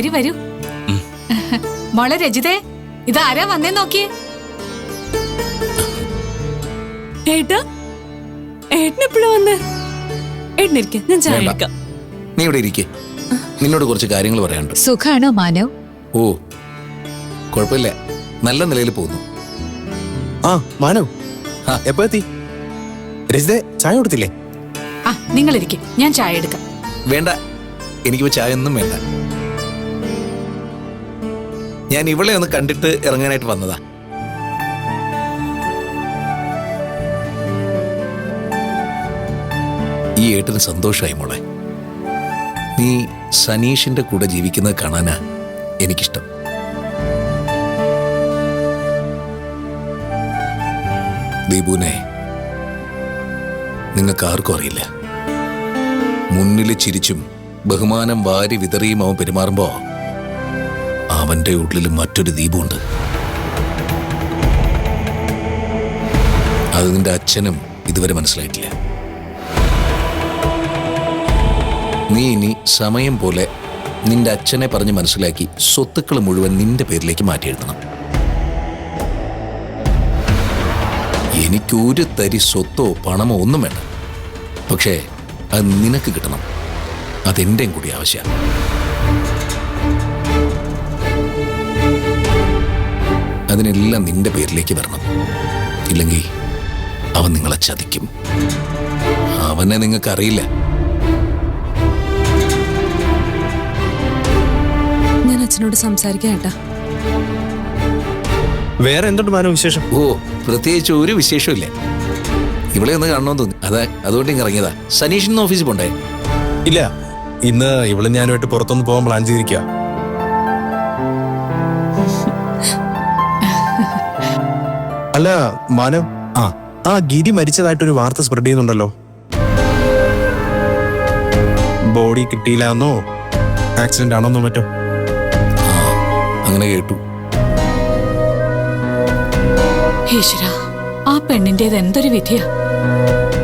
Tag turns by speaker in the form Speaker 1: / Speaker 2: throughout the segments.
Speaker 1: വരൂ വരൂ. മോളെ രജിതേ ഇതാരാ വന്നേ നോക്കിയേ?
Speaker 2: ഏട്ടാ ഏട്ടൻ എപ്പോഴാ വന്നേ? ഏട്ടനിരിക്ക ഞാൻ ചായ
Speaker 3: വേണ്ട.
Speaker 2: എടുക്കാം.
Speaker 3: നീ ഇവിടെ ഇരിക്കേ. നിന്നോട് കുറച്ച് കാര്യങ്ങൾ പറയാനുണ്ട്.
Speaker 1: സുഖാണോ മാനവ്?
Speaker 3: ഓ കുഴപ്പമില്ല. നല്ല നിലയിൽ പോകുന്നു.
Speaker 4: ആ മാനവ്
Speaker 3: ആ.
Speaker 4: എപ്പോ എത്തി? രജിതെ ചായ കൊടുത്തില്ലേ?
Speaker 1: ആ നിങ്ങൾ ഇരിക്കേ ഞാൻ ചായ എടുക്കാം.
Speaker 3: വേണ്ട എനിക്ക് ചായ ഒന്നും വേണ്ട. ഞാൻ ഇവളെ ഒന്ന് കണ്ടിട്ട് ഇറങ്ങാനായിട്ട് വന്നതാ. ഈ ഏട്ടന് സന്തോഷമായി മോളെ. നീ സനീഷിന്റെ കൂടെ ജീവിക്കുന്നത് കാണാനാ എനിക്കിഷ്ടം. ദീപുനെ നിങ്ങൾക്ക് ആർക്കും അറിയില്ല. മുന്നിൽ ചിരിച്ചും ബഹുമാനം വാരി വിതറിയും അവൻ പെരുമാറുമ്പോ അവന്റെ ഉള്ളിൽ മറ്റൊരു ദീപമുണ്ട് അത് നിന്റെ അച്ഛനും ഇതുവരെ മനസ്സിലായിട്ടില്ല. നീ ഇനി സമയം പോലെ നിന്റെ അച്ഛനെ പറഞ്ഞ് മനസ്സിലാക്കി സ്വത്തുക്കൾ മുഴുവൻ നിന്റെ പേരിലേക്ക് മാറ്റി എഴുതണം. എനിക്കൊരു തരി സ്വത്തോ പണമോ ഒന്നും വേണ്ട. പക്ഷേ അത് നിനക്ക് കിട്ടണം. അതെന്റെയും കൂടി ആവശ്യമാണ്. അതിനെല്ലാം നിന്റെ പേരിലേക്ക് വരണം. ഇല്ലെങ്കിൽ അവൻ നിങ്ങളെ ചതിക്കും. അവനെ നിങ്ങൾക്കറിയില്ല.
Speaker 2: ഞാൻ അച്ഛനോട് സംസാരിക്കാം ഏട്ടാ.
Speaker 4: വേറെ എന്തുണ്ട് മാനവ് വിശേഷം?
Speaker 3: ഓ പ്രത്യേകിച്ച് ഒരു വിശേഷമില്ല ഇവളെ ഒന്ന് കാണണമെന്ന് തോന്നി. അതാ അതുകൊണ്ട് ഇങ്ങ് ഇറങ്ങിയതാ. സനീഷിന്ന് ഓഫീസിൽ പോണ്ടേ?
Speaker 4: ഇല്ല ഇന്ന് ഇവൾ ഞാനുമായിട്ട് പുറത്തൊന്ന് പോകാൻ പ്ലാൻ ചെയ്തിരിക്കുക അല്ല മാനവ് ആ ആ ഗിരി മരിച്ചതായിട്ടൊരു വാർത്ത സ്പ്രെഡ് ചെയ്യുന്നുണ്ടല്ലോ. ബോഡി കിട്ടിയില്ല എന്നോ ആക്സിഡന്റ് ആണോന്നോ മറ്റോ?
Speaker 3: അങ്ങനെ കേട്ടു.
Speaker 1: ഈശ്വര ആ പെണ്ണിന്റേത് എന്തൊരു വിധിയാ?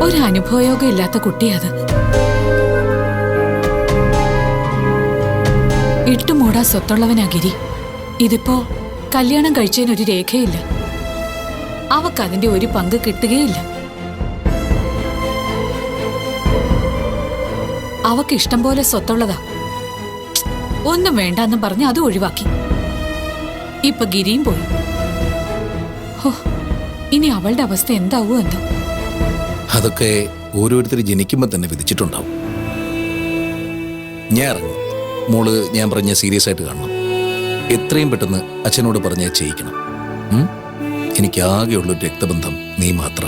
Speaker 1: ഒരു അനുഭവയോഗം ഇല്ലാത്ത കുട്ടിയത് ഇട്ടുമൂടാ സ്വത്തുള്ളവനാ ഗിരി. ഇതിപ്പോ കല്യാണം കഴിച്ചതിനൊരു രേഖയില്ല. അവക്കതിന്റെ ഒരു പങ്ക് കിട്ടുകയില്ല. അവക്ക് ഇഷ്ടം പോലെ സ്വത്തുള്ളതാ. ഒന്നും വേണ്ടെന്നും പറഞ്ഞ് അത് ഒഴിവാക്കി. ഇപ്പൊ ഗിരിയും പോയി. ഹോ, ഇനി അവളുടെ അവസ്ഥ എന്താവോ എന്തോ.
Speaker 3: അതൊക്കെ ഓരോരുത്തർ ജനിക്കുമ്പോൾ തന്നെ വിധിച്ചിട്ടുണ്ടാവും. ഞാൻ ഇറങ്ങും. മോൾ ഞാൻ പറഞ്ഞ സീരിയസ് ആയിട്ട് കാണണം. എത്രയും പെട്ടെന്ന് അച്ഛനോട് പറഞ്ഞ് ചെയ്യിക്കണം. ഉം? എനിക്ക് ആകെയുള്ളൊരു രക്തബന്ധം നീ മാത്ര.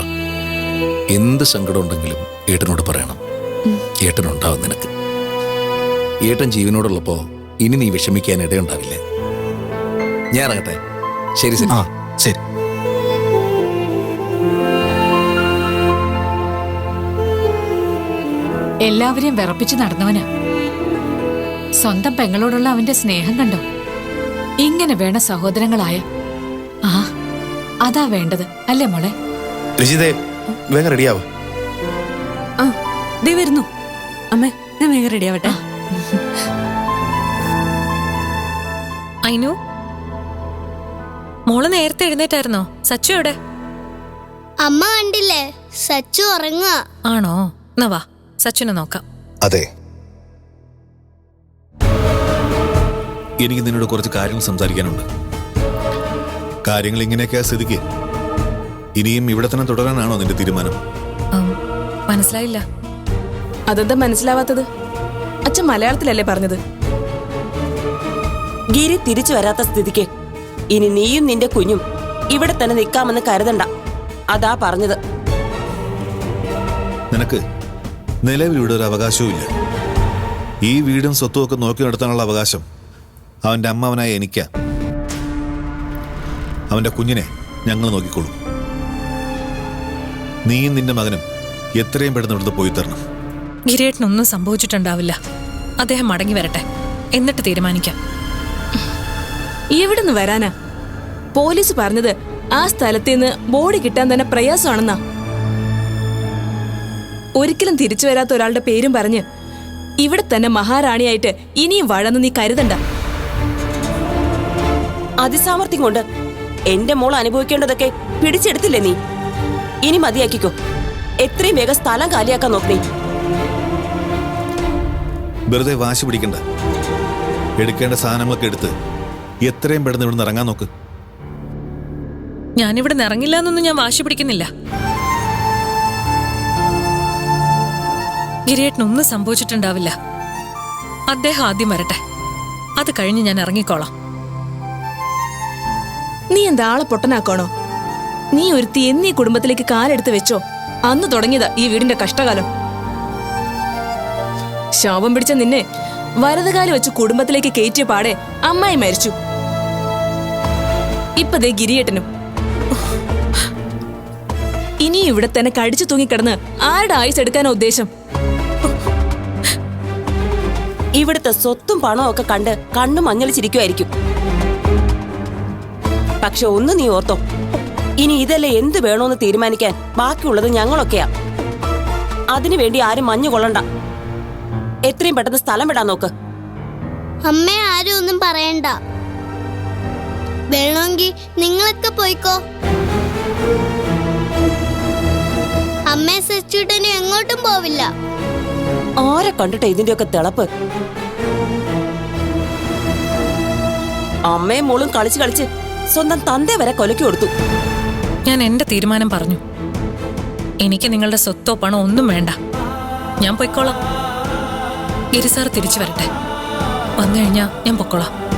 Speaker 3: എന്ത് സങ്കടം ഉണ്ടെങ്കിലും ഏട്ടനോട് പറയണം. ഏട്ടനുണ്ടാവും നിനക്ക്. ഏട്ടൻ ജീവനോടുള്ളപ്പോ ഇനി നീ വിഷമിക്കാൻ ഇടയുണ്ടാവില്ല? ഞാൻ ഇറങ്ങട്ടെ. ശരി ശരി.
Speaker 4: ആ ശരി.
Speaker 1: എല്ലാവരെയും വിറപ്പിച്ച് നടന്നവനാ. സ്വന്തം പെങ്ങളോടുള്ള അവന്റെ സ്നേഹം കണ്ടോ? ഇങ്ങനെ വേണ സഹോദരങ്ങളായ അതാ വേണ്ടത്. അല്ലേ മോളെ?
Speaker 4: രജിതെ വേഗം റെഡിയാവ്.
Speaker 2: ആ ദേ വരുന്നു. അമ്മേ ഞാൻ വേഗം റെഡി ആവട്ടെ
Speaker 5: അയിനു മോൾ നേരത്തെ എഴുന്നേറ്റായിരുന്നോ? സച്ചു എവിടെ?
Speaker 6: അമ്മ കണ്ടില്ലേ? സച്ചു ഉറങ്ങുക
Speaker 5: ആണോ? എന്നാ വാ സച്ചിനെ നോക്കാം.
Speaker 4: അതെ.
Speaker 7: എനിക്ക് നിന്നോട് കുറച്ച് കാര്യങ്ങൾ സംസാരിക്കാനുണ്ട്. കാര്യങ്ങൾ ഇങ്ങനെയൊക്കെ സ്ഥിതിക്ക്. ഇനിയും ഇവിടെ തന്നെ തുടരാനാണോ നിന്റെ തീരുമാനം?
Speaker 5: മനസ്സിലായില്ല.
Speaker 8: അതെന്താ മനസ്സിലാവാത്തത്? അച്ഛൻ മലയാളത്തിലല്ലേ പറഞ്ഞത്?
Speaker 9: ഗിരി തിരിച്ചു വരാത്ത സ്ഥിതിക്ക് ഇനി നീയും നിന്റെ കുഞ്ഞും ഇവിടെ തന്നെ നിൽക്കാമെന്ന് കരുതണ്ട. അതാ പറഞ്ഞത്.
Speaker 7: നിനക്ക് നിലവിൽ ഇവിടെ ഒരു അവകാശവും ഇല്ല. ഈ വീടും സ്വത്തും ഒക്കെ നോക്കി നടത്താനുള്ള അവകാശം അവന്റെ അമ്മാവനായ എനിക്കാ. അവന്റെ കുഞ്ഞിനെ ഞങ്ങൾ നോക്കിക്കോളും. നീയും നിന്റെ മകനും എത്രയും പെട്ടെന്ന് ഇവിടുന്ന് പോയി തരണം.
Speaker 5: ഗിരേട്ടനൊന്നും സംഭവിച്ചിട്ടുണ്ടാവില്ല. അദ്ദേഹം മടങ്ങി വരട്ടെ. എന്നിട്ട് തീരുമാനിക്കാം.
Speaker 8: എവിടുന്ന് വരാനാ? പോലീസ് പറഞ്ഞത് ആ സ്ഥലത്ത് നിന്ന് ബോഡി കിട്ടാൻ തന്നെ പ്രയാസമാണെന്നാ. ഒരിക്കലും തിരിച്ചു വരാത്ത ഒരാളുടെ പേരും പറഞ്ഞ് ഇവിടെ തന്നെ മഹാറാണിയായിട്ട് ഇനിയും വഴന്ന് നീ കരുതണ്ട.
Speaker 9: അതിസാമർഥ്യം കൊണ്ട് എന്റെ മോൾ അനുഭവിക്കേണ്ടതൊക്കെ പിടിച്ചെടുത്തില്ലേ നീ? ഇനി മതിയാക്കിക്കോ. എത്രയും വേഗം സ്ഥലം കാലിയാക്കാൻ നോക്കണേ
Speaker 7: വെറുതെ വാശി പിടിക്കണ്ട. എടുക്കേണ്ട സാധനങ്ങളൊക്കെ എടുത്ത് എത്രയും പെട്ടെന്ന് ഇവിടുന്ന് ഇറങ്ങാൻ നോക്ക്.
Speaker 5: ഞാനിവിടെ നിറങ്ങില്ല ഇറങ്ങില്ല എന്നൊന്നും ഞാൻ വാശി പിടിക്കുന്നില്ല. ഗിരിയേട്ടനൊന്നും സംഭവിച്ചിട്ടുണ്ടാവില്ല. അദ്ദേഹം ആദ്യം വരട്ടെ. അത് കഴിഞ്ഞ് ഞാൻ ഇറങ്ങിക്കോളാം.
Speaker 8: നീ എന്താ ആളെ പൊട്ടനാക്കണോ നീ ഒരുത്തി എന്നീ കുടുംബത്തിലേക്ക് കാലെടുത്ത് വെച്ചോ. അന്ന് തുടങ്ങിയതാ ഈ വീടിന്റെ കഷ്ടകാലം. ശാപം പിടിച്ച നിന്നെ വലതുകാലം വെച്ച് കുടുംബത്തിലേക്ക് കയറ്റിയ പാടെ അമ്മായി മരിച്ചു. ഇപ്പൊ ദേ ഗിരിയേട്ടനും. ഇനി ഇവിടെ തന്നെ കടിച്ചു തൂങ്ങിക്കിടന്ന് ആരുടെ ആയുസ് എടുക്കാനോ ഉദ്ദേശം?
Speaker 9: ഇവിടുത്തെ സ്വത്തും പണവും ഒക്കെ കണ്ട് കണ്ണു മഞ്ഞളിച്ചിരിക്കുമായിരിക്കും പക്ഷെ ഒന്ന് നീ ഓർത്തോ. ഇനി ഇതല്ലേ എന്ത് വേണോന്ന് തീരുമാനിക്കാൻ ബാക്കിയുള്ളത് ഞങ്ങളൊക്കെയാ. അതിനുവേണ്ടി ആരും മഞ്ഞു കൊള്ളണ്ട. എത്രയും പെട്ടെന്ന് സ്ഥലം വിടാൻ നോക്ക്.
Speaker 6: അമ്മ ആരും ഒന്നും പറയണ്ട. വേണമെങ്കിൽ നിങ്ങളൊക്കെ പോയിക്കോ. അമ്മയെ സച്ചൂട്ടനും എങ്ങോട്ടും പോവില്ല.
Speaker 9: ആരെ കണ്ടിട്ട് ഇതിന്റെയൊക്കെ തിളപ്പ്? അമ്മയും മോളും കളിച്ച് കളിച്ച് സ്വന്തം തന്തെ വരെ കൊലയ്ക്ക് കൊടുത്തു.
Speaker 5: ഞാൻ എന്റെ തീരുമാനം പറഞ്ഞു. എനിക്ക് നിങ്ങളുടെ സ്വത്തോ പണോ ഒന്നും വേണ്ട. ഞാൻ പൊയ്ക്കോളാം. ഇരുസാർ തിരിച്ചു വരട്ടെ. വന്നു കഴിഞ്ഞാ ഞാൻ പൊക്കോളാം.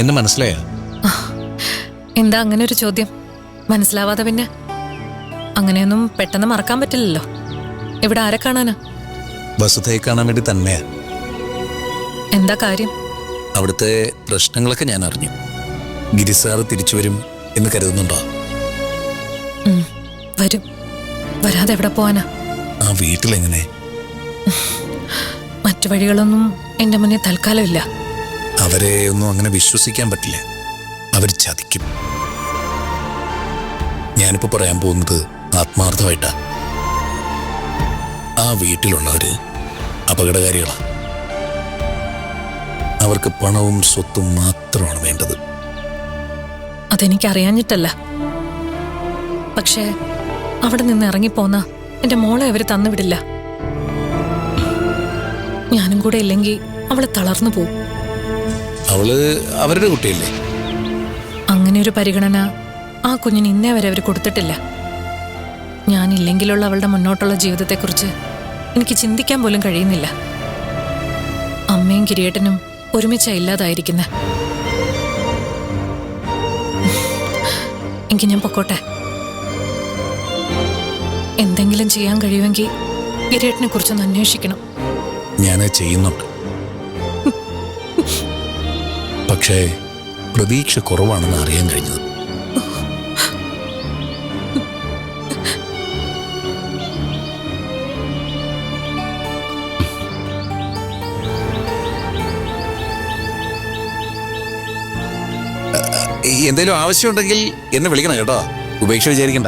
Speaker 3: എന്നെ മനസ്സിലായോ?
Speaker 5: എന്താ അങ്ങനെ ഒരു ചോദ്യം? മനസ്സിലാവാതെ പിന്നെ? അങ്ങനെയൊന്നും പെട്ടെന്ന് മറക്കാൻ പറ്റില്ലല്ലോ. ഇവിടെ ആരെ കാണാനാ?
Speaker 3: വസുധയെ കാണാൻ വേണ്ടി തന്നെയാ.
Speaker 5: എന്താ കാര്യം?
Speaker 3: അവിടുത്തെ പ്രശ്നങ്ങളൊക്കെ ഞാൻ അറിഞ്ഞു. ഗിരിസാർ തിരിച്ചു വരും എന്ന് കരുതുന്നുണ്ടോ?
Speaker 5: വരും. വരാതെ എവിടെ പോവാനാ?
Speaker 3: ആ വീട്ടിലെങ്ങനെ?
Speaker 5: മറ്റു വഴികളൊന്നും എന്റെ മുന്നിൽ തൽക്കാലം ഇല്ല.
Speaker 3: അവരെ ഒന്നും അങ്ങനെ വിശ്വസിക്കാൻ പറ്റില്ല. അവർ ചതിക്കും. ഞാനിപ്പോ പറയാൻ പോകുന്നത് ആത്മാർത്ഥമായിട്ടാ. ആ വീട്ടിലുള്ളവര് അപകടകാരികളാണ് അവർക്ക് പണവും സ്വത്തും മാത്രമാണ് വേണ്ടത്.
Speaker 5: അതെനിക്ക് അറിയാഞ്ഞിട്ടല്ല പക്ഷേ അവിടെ നിന്ന് ഇറങ്ങിപ്പോന്ന എന്റെ മോളെ അവർ തന്നുവിടില്ല ഞാനും കൂടെ ഇല്ലെങ്കിൽ അവളെ തളർന്നു പോവും.
Speaker 3: അവൾ അവരുടെ കുട്ടിയല്ലേ?
Speaker 5: അങ്ങനെ ഒരു പരിഗണന ആ കുഞ്ഞിന് ഇന്നേ വരെ അവർ കൊടുത്തിട്ടില്ല. ഞാനില്ലെങ്കിലുള്ള അവളുടെ മുന്നോട്ടുള്ള ജീവിതത്തെക്കുറിച്ച് എനിക്ക് ചിന്തിക്കാൻ പോലും കഴിയുന്നില്ല. അമ്മയും കിരീട്ടനും ഒരുമിച്ച ഇല്ലാതായിരിക്കുന്ന. എങ്കിൽ ഞാൻ പൊക്കോട്ടെ? എന്തെങ്കിലും ചെയ്യാൻ കഴിയുമെങ്കിൽ കിരീട്ടിനെ കുറിച്ചൊന്ന് അന്വേഷിക്കണം.
Speaker 3: ഞാൻ ചെയ്യുന്നുണ്ട്. പക്ഷേ പ്രതീക്ഷ കുറവാണെന്ന് അറിയാൻ കഴിഞ്ഞത്. എന്തെങ്കിലും ആവശ്യമുണ്ടെങ്കിൽ എന്നെ വിളിക്കണം കേട്ടോ. ഉപേക്ഷ വിചാരിക്കണ്ട.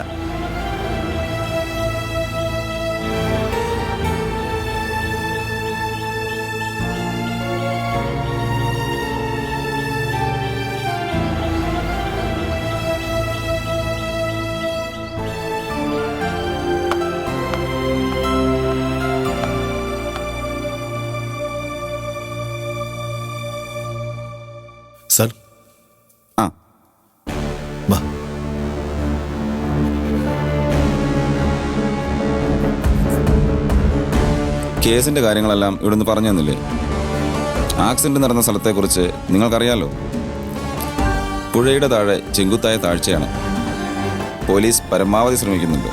Speaker 10: കേസിന്റെ കാര്യങ്ങളെല്ലാം ഇവിടുന്ന് പറഞ്ഞു തന്നില്ലേ? ആക്സിഡന്റ് നടന്ന സ്ഥലത്തെക്കുറിച്ച് നിങ്ങൾക്കറിയാലോ? പുഴയുടെ താഴെ ചെങ്കുത്തായ താഴ്ചയാണ്. പോലീസ് പരമാവധി ശ്രമിക്കുന്നുണ്ട്.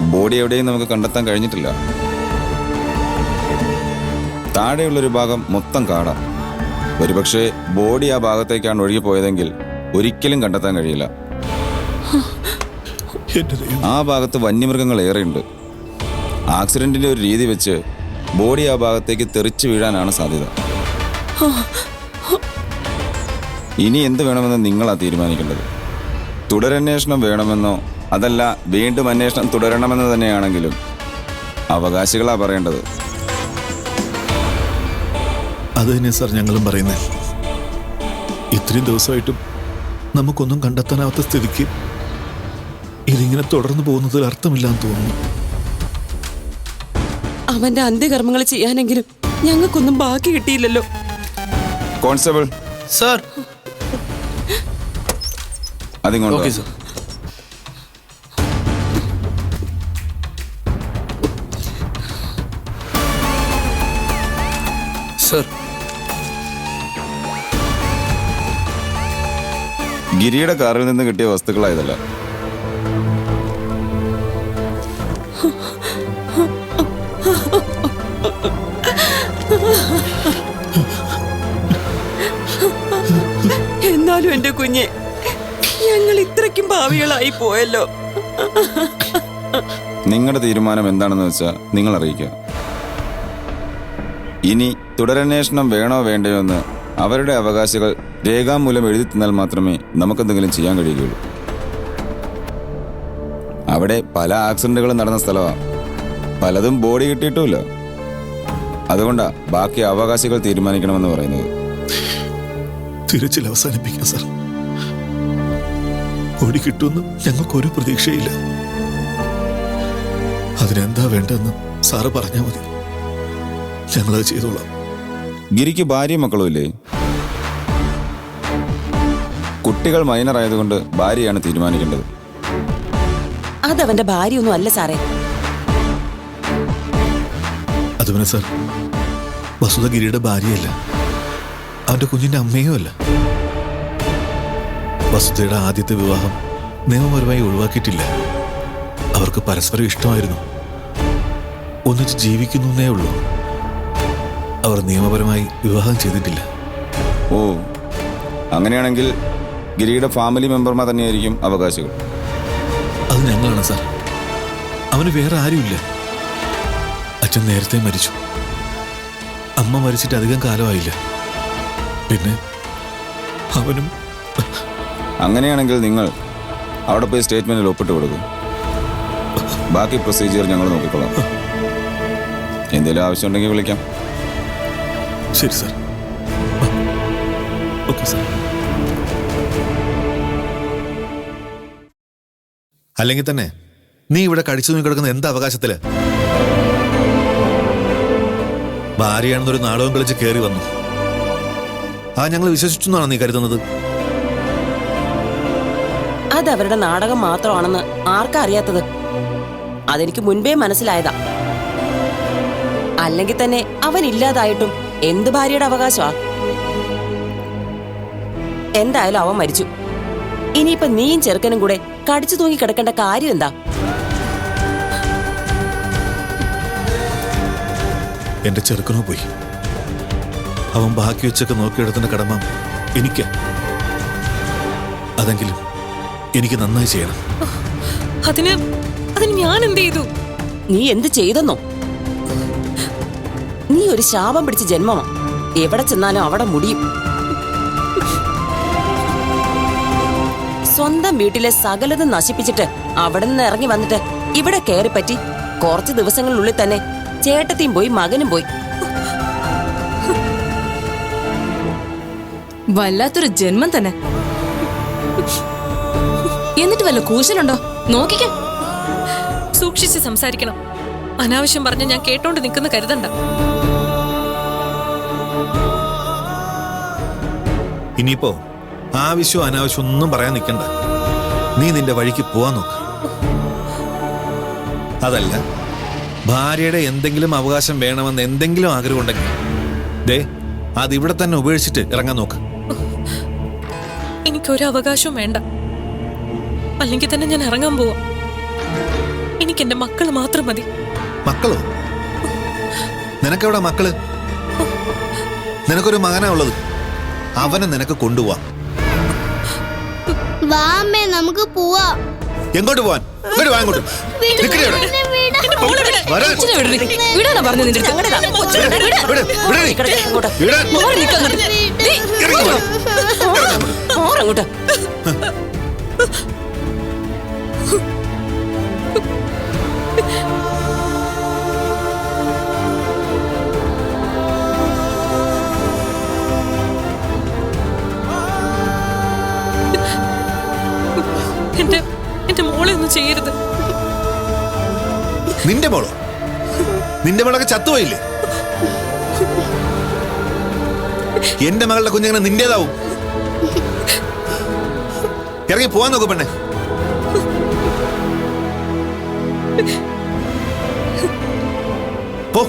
Speaker 10: ബോഡി എവിടെയും നമുക്ക് കണ്ടെത്താൻ കഴിഞ്ഞിട്ടില്ല. താഴെയുള്ളൊരു ഭാഗം മൊത്തം കാടാണ് ഒരുപക്ഷെ ബോഡി ആ ഭാഗത്തേക്കാണ് ഒഴുകിപ്പോയതെങ്കിൽ ഒരിക്കലും കണ്ടെത്താൻ കഴിയില്ല. ആ ഭാഗത്ത് വന്യമൃഗങ്ങൾ ഏറെയുണ്ട്. ആക്സിഡന്റിന്റെ ഒരു രീതി വെച്ച് ബോഡി ആ ഭാഗത്തേക്ക് തെറിച്ചു വീഴാനാണ് സാധ്യത. ഇനി എന്ത് വേണമെന്ന് നിങ്ങളാ തീരുമാനിക്കേണ്ടത്? തുടരന്വേഷണം വേണമെന്നോ അതല്ല വീണ്ടും അന്വേഷണം തുടരണമെന്ന് തന്നെയാണെങ്കിലും അവകാശികളാ പറയേണ്ടത്.
Speaker 7: അത് തന്നെ സാർ ഞങ്ങളും പറയുന്നത് ഇത്രയും ദിവസമായിട്ടും നമുക്കൊന്നും കണ്ടെത്താനാവാത്ത സ്ഥിതിക്ക് ഇതിങ്ങനെ തുടർന്നു പോകുന്നതിൽ അർത്ഥമില്ലാന്ന് തോന്നുന്നു.
Speaker 9: അവന്റെ അന്ത്യകർമ്മങ്ങൾ ചെയ്യാനെങ്കിലും ഞങ്ങൾക്കൊന്നും ബാക്കി കിട്ടിയില്ലല്ലോ.
Speaker 10: കോൺസ്റ്റബിൾ.
Speaker 4: സാർ.
Speaker 10: അതിങ്ങോട്ട്.
Speaker 4: സാർ. സാർ.
Speaker 10: ഗിരിയുടെ കാറിൽ നിന്ന് കിട്ടിയ വസ്തുക്കളായതല്ല.
Speaker 9: എന്നാലും എന്റെ കുഞ്ഞെ ഞങ്ങൾ ഇത്രയ്ക്കും ഭാവികളായി പോയല്ലോ.
Speaker 10: നിങ്ങളുടെ തീരുമാനം എന്താണെന്ന് വെച്ചാൽ നിങ്ങൾ അറിയിക്കുക. ഇനി തുടരന്വേഷണം വേണോ വേണ്ടയോ എന്ന് അവരുടെ അവകാശികൾ രേഖാമൂലം എഴുതി തന്നാൽ മാത്രമേ നമുക്കെന്തെങ്കിലും ചെയ്യാൻ കഴിയുകയുള്ളൂ. അവിടെ പല ആക്സിഡന്റുകളും നടന്ന സ്ഥലമാണ് പലതും ബോഡി കിട്ടിയിട്ടുമില്ല. അതുകൊണ്ടാണ് ബാക്കി അവകാശികൾ തീരുമാനിക്കണമെന്ന് പറയുന്നത്.
Speaker 7: തിരച്ചിൽ അവസാനിപ്പിക്കാം സാർ. ഓടി കിട്ടുമെന്ന് ഞങ്ങൾക്കൊരു പ്രതീക്ഷയില്ല. അതിനെന്താ വേണ്ടതെന്ന് സാറ് പറഞ്ഞാൽ മതി. ഞങ്ങളത് ചെയ്തോളാം.
Speaker 10: ഗിരിക്ക് ഭാര്യയും മക്കളും ഇല്ലേ? കുട്ടികൾ മൈനർ ആയതുകൊണ്ട് ഭാര്യയാണ് തീരുമാനിക്കേണ്ടത്.
Speaker 9: അതവന്റെ ഭാര്യയൊന്നും അല്ല സാറേ.
Speaker 7: അതുപോലെ സാർ. വസുധ ഗിരിയുടെ ഭാര്യയല്ല. അവന്റെ കുഞ്ഞിന്റെ അമ്മയും അല്ല വസുധയുടെ ആദ്യത്തെ വിവാഹം നിയമപരമായി ഒഴിവാക്കിയിട്ടില്ല. അവർക്ക് പരസ്പരം ഇഷ്ടമായിരുന്നു. ഒന്നിച്ച് ജീവിക്കുന്നേ ഉള്ളൂ. അവർ നിയമപരമായി വിവാഹം ചെയ്തിട്ടില്ല.
Speaker 10: ഓ അങ്ങനെയാണെങ്കിൽ ഗിരിയുടെ ഫാമിലി മെമ്പർമാർ തന്നെയായിരിക്കും അവകാശികൾ.
Speaker 7: അത് ഞങ്ങളാണ് സാർ. അവന് വേറെ ആരുമില്ല. അച്ഛൻ നേരത്തെ മരിച്ചു. അമ്മ മരിച്ചിട്ട് അധികം കാലമായില്ല. പിന്നെ അവനും
Speaker 10: അങ്ങനെയാണെങ്കിൽ നിങ്ങൾ അവിടെ പോയി സ്റ്റേറ്റ്മെന്റിൽ ഒപ്പിട്ട് കൊടുക്കും. ബാക്കി പ്രൊസീജിയർ ഞങ്ങൾ നോക്കിക്കോളാം. എന്തെങ്കിലും ആവശ്യമുണ്ടെങ്കിൽ വിളിക്കാം.
Speaker 7: ശരി സാർ. Okay sir. അല്ലെങ്കിൽ തന്നെ നീ ഇവിടെ കഴിച്ചു നീ കിടക്കുന്ന എന്ത് അവകാശത്തിൽ? ഭാര്യയാണെന്നൊരു നാടകം കളിച്ച് കയറി വന്നു. ആ ഞങ്ങൾ വിശ്വസിച്ചു എന്നാണ് നീ കരുതുന്നത്?
Speaker 9: അത് അവരുടെ നാടകം മാത്രമാണെന്ന് ആർക്കാ അറിയാത്തത്? അതെനിക്ക് മുൻപേ മനസ്സിലായതാ. അല്ലെങ്കിൽ തന്നെ അവൻ ഇല്ലാതായിട്ടും എന്ത് ഭാര്യയുടെ അവകാശമാ? എന്തായാലും അവൻ മരിച്ചു. ഇനിയിപ്പൊ നീയും ചെറുക്കനും കൂടെ കടിച്ചു തൂങ്ങി കിടക്കേണ്ട കാര്യം എന്താ?
Speaker 7: എന്റെ ചെറുക്കനോ പോയി. അവൻ ബാക്കി വെച്ചൊക്കെ നോക്കിയെടുത്തേണ്ട കടമ എനിക്ക്. അതെങ്കിലും എനിക്ക് നന്നായി ചെയ്യണം.
Speaker 5: അതിന് അതിന് ഞാൻ എന്ത് ചെയ്തു?
Speaker 9: നീ എന്ത് ചെയ്തെന്നോ? നീ ഒരു ശാപം പിടിച്ച ജന്മമാ. എവിടെ ചെന്നാലും അവിടെ മുടിയും. സ്വന്തം വീട്ടിലെ സകലതും നശിപ്പിച്ചിട്ട് അവിടെ നിന്ന് ഇറങ്ങി വന്നിട്ട് ഇവിടെ കയറിപ്പറ്റി കുറച്ച് ദിവസങ്ങളിനുള്ളിൽ തന്നെ ചേട്ടത്തിയും പോയി മകനും പോയി.
Speaker 8: വല്ലാത്തൊരു ജന്മം തന്നെ. എന്നിട്ട് വല്ല കൂശലുണ്ടോ? നോക്കിക്ക.
Speaker 5: സൂക്ഷിച്ച് സംസാരിക്കണം. അനാവശ്യം പറഞ്ഞ് ഞാൻ കേട്ടോണ്ട് നിൽക്കുന്ന കരുതണ്ട.
Speaker 7: ഇനിയിപ്പോ ആവശ്യവും അനാവശ്യം ഒന്നും പറയാൻ നിൽക്കണ്ട. നീ നിന്റെ വഴിക്ക് പോവാൻ നോക്ക്. അതല്ല ഭാര്യയുടെ എന്തെങ്കിലും അവകാശം വേണമെന്ന് എന്തെങ്കിലും ആഗ്രഹമുണ്ടെങ്കിൽ ദേ അത് ഇവിടെ തന്നെ ഉപേക്ഷിച്ചിട്ട് ഇറങ്ങാൻ നോക്ക്.
Speaker 5: എനിക്കൊരു അവകാശവും വേണ്ട. അല്ലെങ്കിൽ തന്നെ ഞാൻ ഇറങ്ങാൻ പോവാ. എനിക്ക് എന്റെ മക്കൾ മാത്രം മതി.
Speaker 7: മക്കളോ? നിനക്കെവിടെ മക്കൾ? നിനക്കൊരു മകനാ ഉള്ളത്. അവനെ നിനക്ക് കൊണ്ടുപോവാ.
Speaker 6: നമുക്ക് പോവാ.
Speaker 7: എങ്ങോട്ട് പോവാൻ? ഇങ്ങോട്ട്.
Speaker 8: വിടാനാ പറഞ്ഞു നിന്റെ
Speaker 9: അങ്ങോട്ട്.
Speaker 5: എന്റെ മോളെ ഒന്നും ചെയ്യരുത്.
Speaker 7: നിന്റെ മോളോ? നിന്റെ മോളൊക്കെ ചത്തുപോയില്ലേ? എന്റെ മകളുടെ കുഞ്ഞങ്ങനെ നിന്റേതാവും? ഇറങ്ങി പോവാൻ നോക്കൂ പെണ്ണെ. പോ.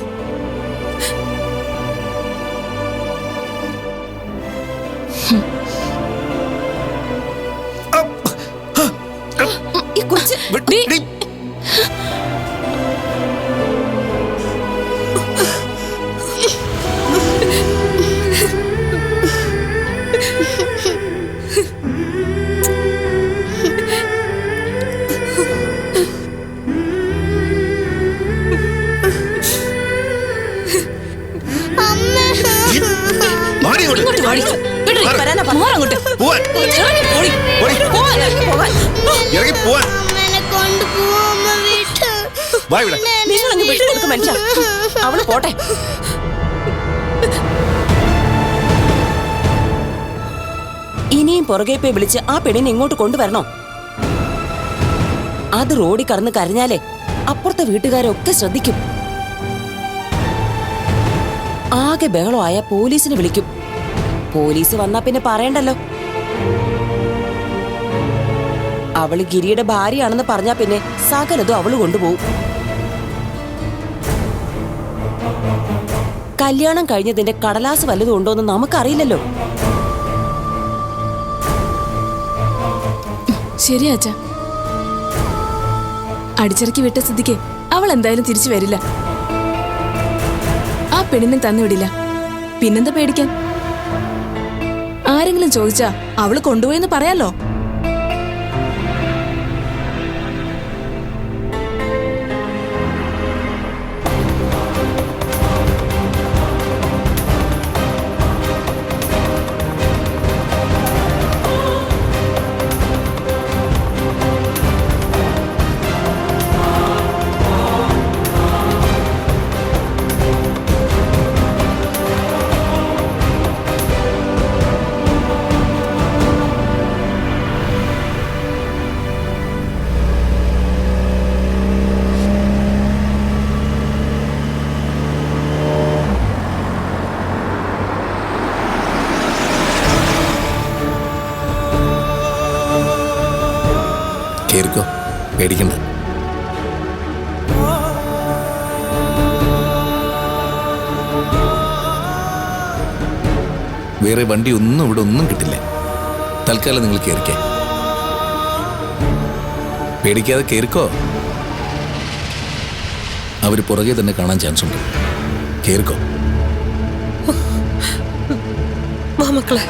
Speaker 8: ഈ കൊച്ച്
Speaker 9: അങ്ങ് വിട്ടുകൊടുക്കും മനുഷ്യ. അവൾ പോട്ടെ. ഇനിയും പുറകെ പോയി വിളിച്ച് ആ പെണ്ണിനെ ഇങ്ങോട്ട് കൊണ്ടുവരണോ? അത് റോഡിൽ കടന്ന് കരഞ്ഞാലേ അപ്പുറത്തെ വീട്ടുകാരൊക്കെ ശ്രദ്ധിക്കും. ആകെ ബഹളമായ പോലീസിനെ വിളിക്കും. പോലീസ് വന്നാ പിന്നെ പറയണ്ടല്ലോ. അവൾ ഗിരിയുടെ ഭാര്യയാണെന്ന് പറഞ്ഞാ പിന്നെ സകലതും അവൾ കൊണ്ടുപോകും കല്യാണം കഴിഞ്ഞതിന്റെ കടലാസ് വല്ലതും ഉണ്ടോന്ന് നമുക്കറിയില്ലല്ലോ.
Speaker 8: അച്ഛാ. അടിച്ചിറക്കി വിട്ട സ്ഥിതിക്ക് അവൾ എന്തായാലും തിരിച്ചു വരില്ല. ആ പെണ്ണിനെ തന്നുവിടില്ല പിന്നെന്താ പേടിക്കാൻ? ആരെങ്കിലും ചോദിച്ചാ അവൾ കൊണ്ടുപോയെന്ന് പറയാലോ?
Speaker 3: വേറെ വണ്ടി ഒന്നും ഇവിടെ ഒന്നും കിട്ടില്ല. തൽക്കാലം നിങ്ങൾ കയറിക്കേ പേടിക്കാതെ കയറിക്കോ അവർ പുറകെ തന്നെ കാണാൻ ചാൻസ് ഉണ്ട്. കയറിക്കോ
Speaker 5: മക്കളെ.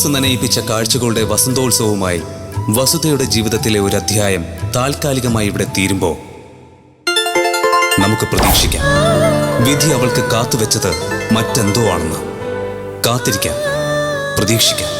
Speaker 11: മനസ്സ് നനയിപ്പിച്ച കാഴ്ചകളുടെ വസന്തോത്സവവുമായി വസുതയുടെ ജീവിതത്തിലെ ഒരു അധ്യായം താൽക്കാലികമായി ഇവിടെ തീരുമ്പോൾ നമുക്ക് പ്രതീക്ഷിക്കാം. വിധി അവൾക്ക് കാത്തുവെച്ചത് മറ്റെന്തോ ആണെന്ന്. കാത്തിരിക്കാം. പ്രതീക്ഷിക്കാം.